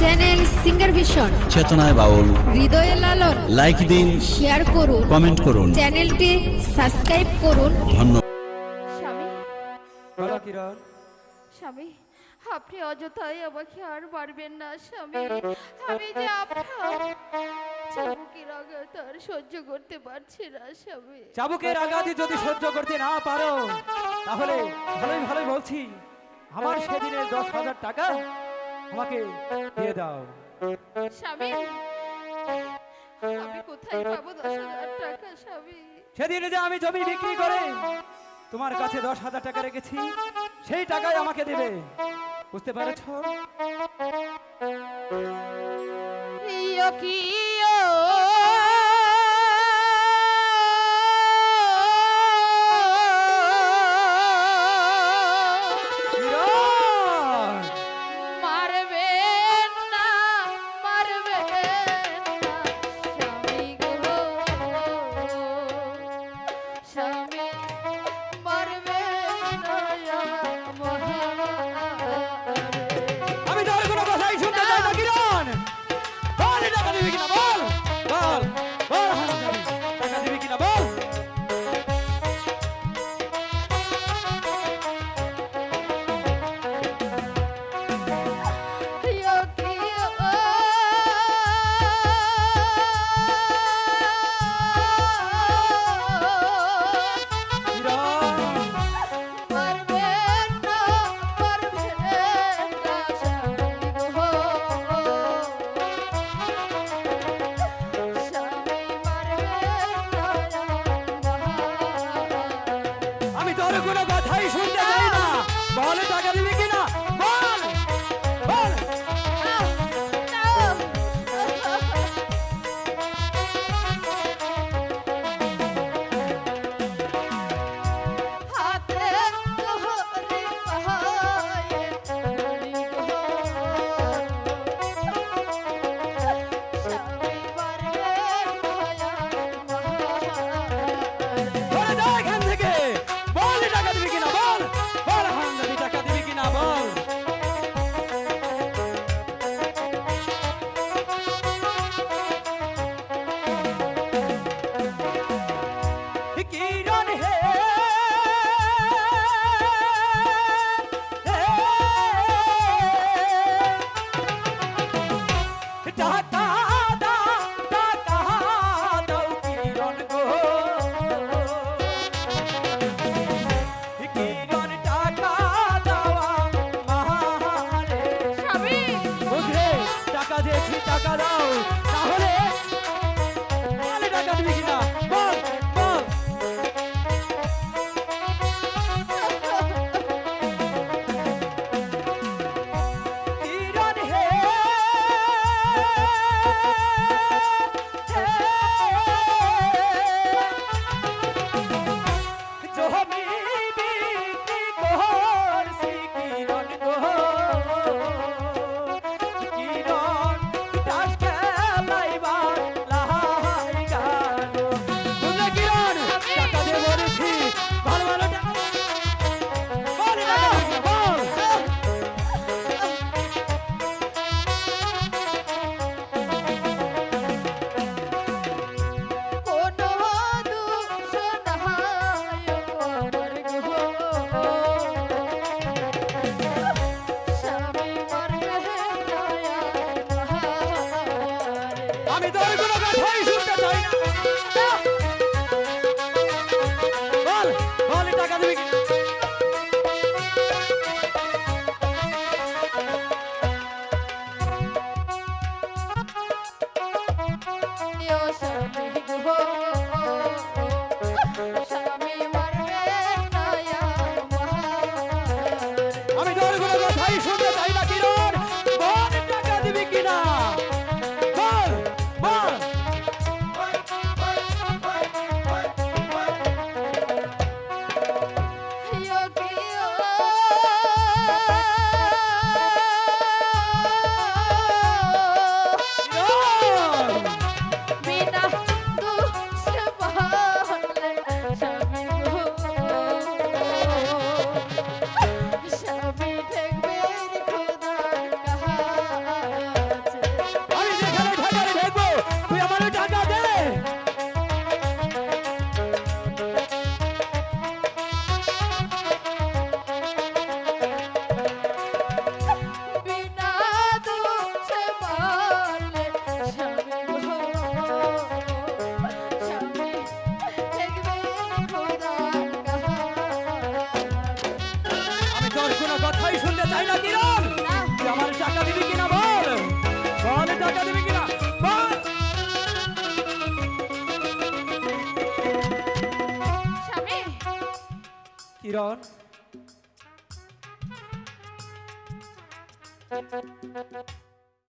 Channel singer vision চেতনায় বাউল হৃদয়ে Lalon like দিন শেয়ার করুন. কমেন্ট করুন. চ্যানেলটি সাবস্ক্রাইব করুন. ধন্যবাদ। স্বামী। বলো কিরণ স্বামী আপনি অযথাই আমাকে আর মারবেন না স্বামী। আমি যে আপনার চাবুকের আঘাত আর সহ্য করতে পারছি না স্বামী। চাবুকের আঘাতে যদি সহ্য করতে না পারো তাহলে ভালোই ভালোই বলছি। আমার সেদিনের দশ হাজার টাকা আমাকে দিয়ে দাও। স্বামী আমি কোথায় পাবো দশ হাজার টাকা স্বামী? সেদিন যে আমি জমি বিক্রি করে তোমার কাছে দশ হাজার টাকা রেখেছি সেই টাকাই আমাকে দেবে। বুঝতে পারছ? কি তোর কোনো কথাই শুনতে চাই না। বল টাকা দিবি কিনা? আমি তোর কোনো কথাই শুনতে চাই না। বল বল টাকা দিবি কিরণ